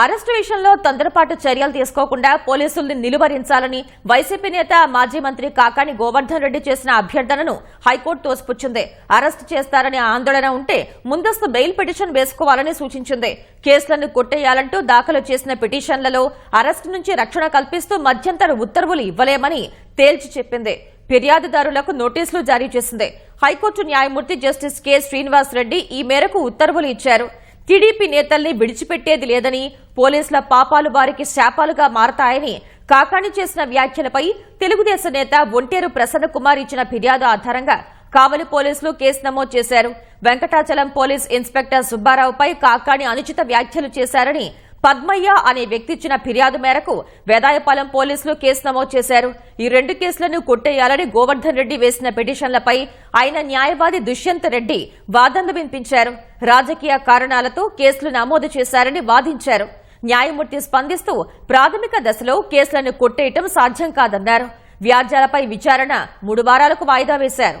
Arrest విషయంలో తొందరపాటు చర్యలు తీసుకోకుండా పోలీసుల్ని నిలువరించాలని వైసీపీ నేత మాజీ మంత్రి కాకాని గోవర్ధన్ రెడ్డి చేసిన అభ్యర్థనను హైకోర్టు తోసిపుచ్చింది. అరెస్టు చేస్తారని ఆందోళన ఉంటే ముందస్తు బెయిల్ పిటిషన్ వేసుకోవాలని సూచించింది. కేసులను కొట్టేయాలంటూ దాఖలు చేసిన పిటిషన్లలో అరెస్టు నుంచి రక్షణ కల్పిస్తూ మధ్యంతర ఉత్తర్వులు ఇవ్వలేమని తేల్చి చెప్పింది. ఫిర్యాదుదారులకు నోటీసులు జారీ చేసింది. హైకోర్టు న్యాయమూర్తి జస్టిస్ కె. శ్రీనివాస్ రెడ్డి ఈ మేరకు ఉత్తర్వులు ఇచ్చారు. టీడీపీ నేతల్ని విడిచిపెట్టేది లేదని పోలీసుల పాపాలు వారికి శాపాలుగా మారతాయని కాకాణి చేసిన వ్యాఖ్యలపై తెలుగుదేశం నేత ఒంటేరు ప్రసన్న కుమార్ ఇచ్చిన ఫిర్యాదు ఆధారంగా కావలి పోలీసులు కేసు నమోదు చేశారు. వెంకటాచలం పోలీస్ ఇన్స్పెక్టర్ సుబ్బారావుపై కాకాణి అనుచిత వ్యాఖ్యలు చేశారని పద్మయ్య అనే వ్యక్తి ఇచ్చిన ఫిర్యాదు మేరకు వేదాయపాలెం పోలీసులు కేసు నమోదు చేశారు. ఈ రెండు కేసులను కొట్టేయాలని గోవర్ధన్ రెడ్డి వేసిన పిటిషన్లపై ఆయన న్యాయవాది దుష్యంత్ రెడ్డి వాదనలు వినిపించారు. రాజకీయ కారణాలతో కేసులు నమోదు చేశారని వాదించారు. న్యాయమూర్తి స్పందిస్తూ ప్రాథమిక దశలో కేసులను కొట్టేయటం సాధ్యం కాదన్నారు. వ్యాజ్యాలపై విచారణ మూడు వారాలకు వాయిదా వేశారు.